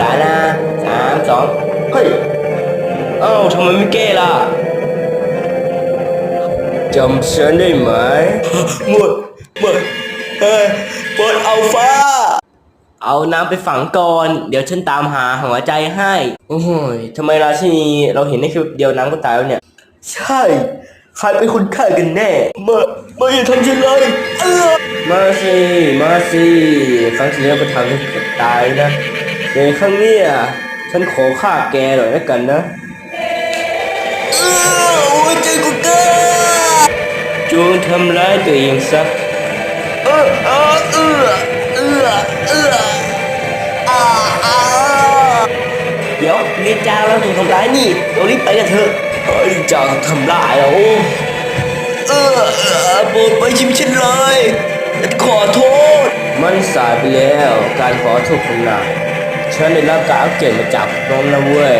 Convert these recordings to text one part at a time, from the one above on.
แล้วนะสามสองเฮ้ย เอ้าทำไมไม่แก้ล่ะจำฉันได้ไหมหมดหมดเฮ้ยหมดอัลฟาเอาน้ำไปฝังก่อน เดี๋ยวฉันตามหาหัวใจให้ โอ้ยทำไมราชินีเราเห็นได้แค่เดียวน้ำก็ตายแล้วเนี่ย ใช่ ใครเป็นคนฆ่ากันแน่มามาอย่าทำฉันเลยเออมาสิ มาสิ ครั้งที่แล้วก็ทำให้เกือบตายนะ เดี๋ยวครั้งนี้ยฉันขอฆ่าแกหน่อยแล้วกันนะโอ้ยใจกูเกินจงทำร้ายตัวเองซะเออเออเออเออเอออ่าอ่าเดี๋ยวเรียนจางแล้วถูกทำร้ายนี่เรารีบไปกันเถอะเฮ้ยจางทำร้ายแล้วเออเออโปรดไปชิมฉันเลยขอโทษ มันสายไปแล้ว การขอโทษของนาย ฉันได้รับการเอาเกียรมาจากน้องนะเว้ย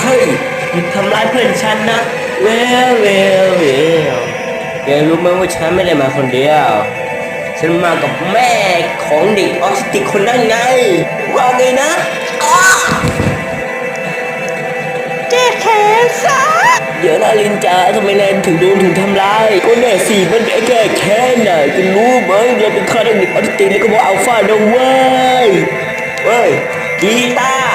เฮ้ยหยุดทำร้ายเพื่อนฉันนะเวลเวลเวลแกรู้ไหมว่าฉันไม่ได้มาคนเดียว ฉันมากับแม่ของเด็กออสติกคนนั้นไง ว่าไงนะ ค้นซะเดี๋ยวนาลินจาทำไมนนถึงโดนถึงทำร้ายก็แน่สิมันแก่แค้นน่ะจะรู้ไหมเราเป็นข้าเด็กออทิสติกแล้วก็บอกอัลฟานะเว้ยเว้ยกีตาร์